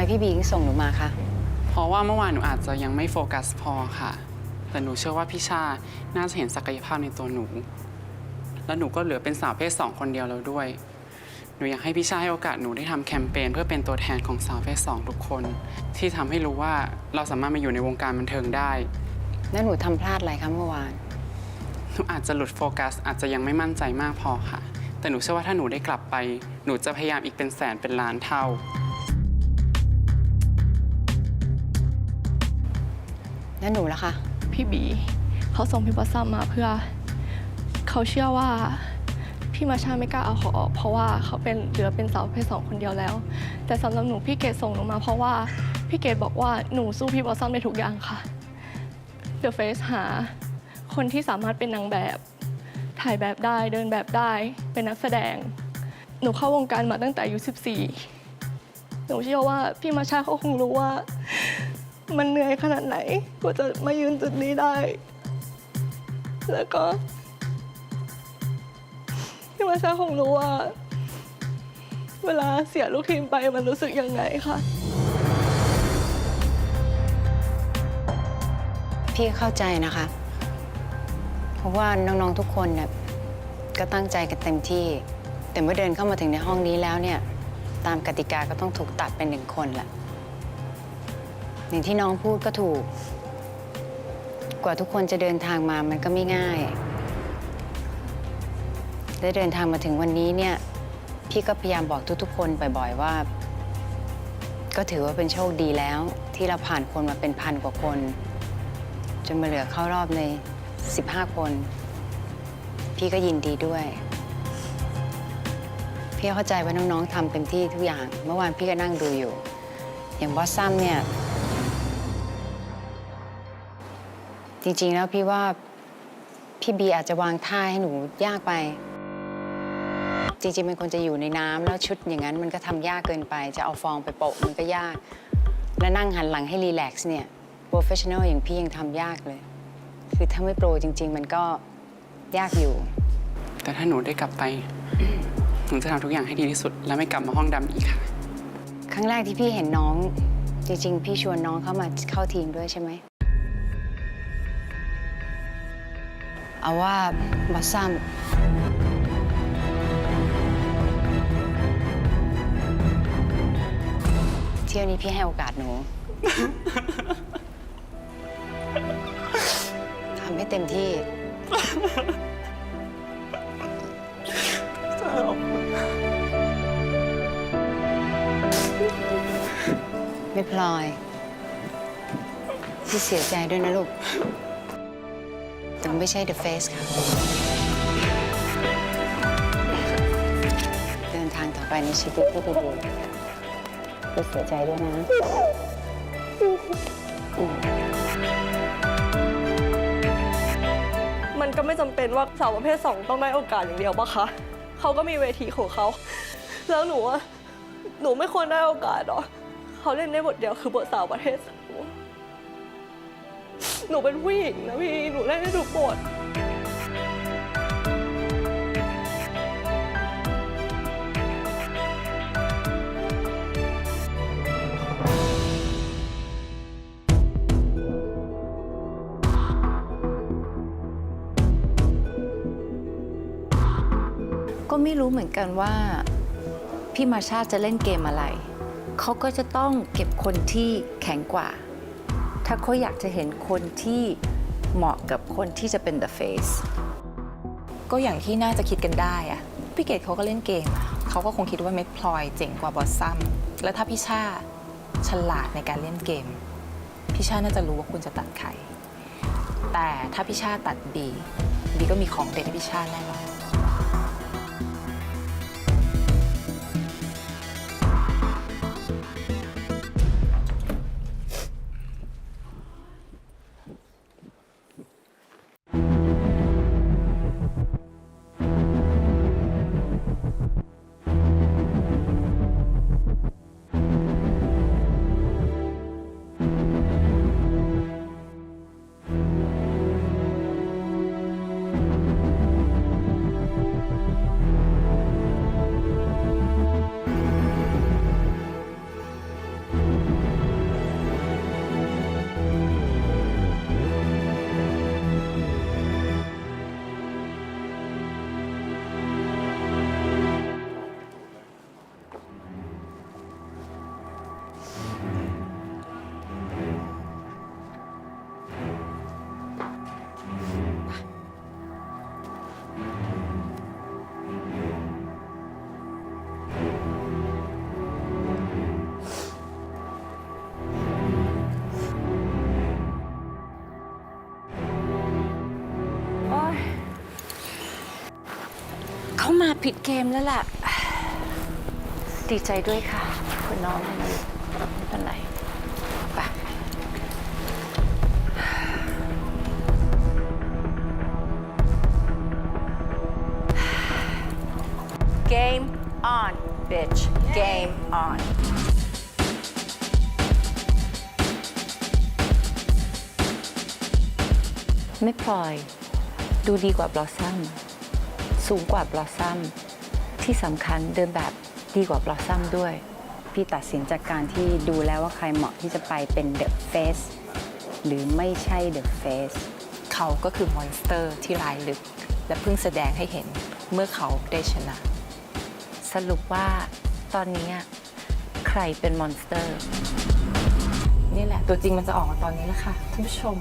ทำไมพี่บีถึงส่งหนูมาคะ เพราะว่าเมื่อวานหนูอาจจะยังไม่โฟกัสพอค่ะ แต่หนูเชื่อว่าพี่ชา น่าจะเห็นศักยภาพในตัวหนู แล้วหนูก็เหลือเป็นสาวเพศสองคนเดียวแล้วด้วย หนูอยากให้พี่ชาให้โอกาสหนูได้ทำแคมเปญเพื่อเป็นตัวแทนของสาวเพศสองทุกคน ที่ทำให้รู้ว่าเราสามารถมาอยู่ในวงการบันเทิงได้ แล้วหนูทำพลาดอะไรคะเมื่อวาน หนูอาจจะหลุดโฟกัส อาจจะยังไม่มั่นใจมากพอค่ะ แต่หนูเชื่อว่าถ้าหนูได้กลับไป หนูจะพยายามอีกเป็นแสนเป็นล้านเท่า แล้วหนูล่ะคะ พี่บีเขาส่งพี่บอสซัมมาเพื่อ เขาเชื่อว่าพี่มาชาไม่กล้าเอาเขาออกเพราะว่าเขาเป็นเหลือเป็นสาวเพศสองคนเดียวแล้ว แต่สำหรับหนูพี่เกดส่งหนูมาเพราะว่าพี่เกดบอกว่าหนูสู้พี่บอสซัมได้ทุกอย่างค่ะ The Face หาคนที่สามารถเป็นนางแบบ ถ่ายแบบได้เดินแบบได้เป็นนักแสดง หนูเข้าวงการมาตั้งแต่อายุ 14 หนูเชื่อว่าพี่มาชาเขาคงรู้ว่า มันเหนื่อยขนาดไหนกว่าจะมายืนจุดนี้ได้ แล้วก็พี่มาชาคงรู้ว่า เวลาเสียลูกทีมไปมันรู้สึกยังไงค่ะ พี่เข้าใจนะคะ เพราะว่าน้องๆทุกคนเนี่ยก็ตั้งใจกันเต็มที่ แต่เมื่อเดินเข้ามาถึงในห้องนี้แล้วเนี่ย ตามกติกาก็ต้องถูกตัดเป็นหนึ่งคนแหละ อย่างที่น้องพูดก็ถูก กว่าทุกคนจะเดินทางมามันก็ไม่ง่าย ได้เดินทางมาถึงวันนี้เนี่ย พี่ก็พยายามบอกทุกๆ คนบ่อยๆว่า ก็ถือว่าเป็นโชคดีแล้ว ที่เราผ่านคนมาเป็นพันกว่าคน จนมาเหลือเข้ารอบใน 15 คน พี่ก็ยินดีด้วยพี่เข้าใจว่าน้อง ๆทำเต็มที่ทุกอย่าง เมื่อวานพี่ก็นั่งดูอยู่ อย่างบอสซัมเนี่ย จริง ๆ แล้วพี่ว่าพี่บีอาจจะวางท่าให้หนูยากไป จริงๆเป็นคนจะอยู่ในน้ำแล้วชุดอย่างนั้นมันก็ทำยากเกินไป จะเอาฟองไปโปะมันก็ยาก และนั่งหันหลังให้รีแลกซ์เนี่ยโปรเฟชชั่นอลอย่างพี่ยังทำยากเลย คือถ้าไม่โปรจริง ๆ มันก็ยากอยู่ แต่ถ้าหนูได้กลับไป หนูจะทำทุกอย่างให้ดีที่สุด และไม่กลับมาห้องดำอีกค่ะ ครั้งแรกที่พี่เห็นน้อง จริง ๆ พี่ชวนน้องเข้ามาเข้าทีมด้วยใช่ไหม เอาว่าบอสซัมเที่ยวนี้พี่ให้โอกาสหนู ทำให้เต็มที่ ไม่พลอย พี่เสียใจด้วยนะลูก แต่ไม่ใช่ The Face ค่ะ เดินทางต่อไปในชีวิตที่ดีๆพี่เสียใจด้วยนะมันก็ไม่จำเป็นว่าสาวประเภทสองต้องได้โอกาสอย่างเดียวปะคะ เขาก็มีเวทีของเขา แล้วหนูอะหนูไม่ควรได้โอกาสหรอ เขาเล่นได้บทเดียวคือบทสาวประเภทสอง หนูเป็นผู้หญิงนะพี่ หนูเล่นได้ทุกบทก็ไม่รู้เหมือนกันว่า พี่มาชาจะเล่นเกมอะไร เขาก็จะต้องเก็บคนที่แข็งกว่า ถ้าเขาอยากจะเห็นคนที่เหมาะกับคนที่จะเป็น the face ก็อย่างที่น่าจะคิดกันได้อะพี่เกดเขาก็เล่นเกมอะเขาก็คงคิดว่าเม็ดพลอยเจ๋งกว่าบอสซัมแล้วถ้าพี่ชาฉลาดในการเล่นเกม พี่ชาน่าจะรู้ว่าคุณจะตัดใครแต่ถ้าพี่ชาตัดบีบีก็มีของเด็ดให้พี่ชาแน่นอน ผิดเกมแล้วล่ะ ดีใจด้วยค่ะ คุณน้องไม่เป็นไรไป Game on bitch Game on ไม่พลอย ดูดีกว่าบลอสซัม สูงกว่าบลอสซัมที่สำคัญเดินแบบดีกว่าบลอสซัมด้วย พี่ตัดสินจากการที่ดูแล้วว่าใครเหมาะที่จะไปเป็นเดอะเฟสหรือไม่ใช่เดอะเฟสเขาก็คือมอนสเตอร์ที่ลายลึก และเพิ่งแสดงให้เห็นเมื่อเขาได้ชนะ สรุปว่าตอนนี้ใครเป็นมอนสเตอร์ นี่แหละ ตัวจริงมันจะออกมาตอนนี้แล้วค่ะท่านผู้ชม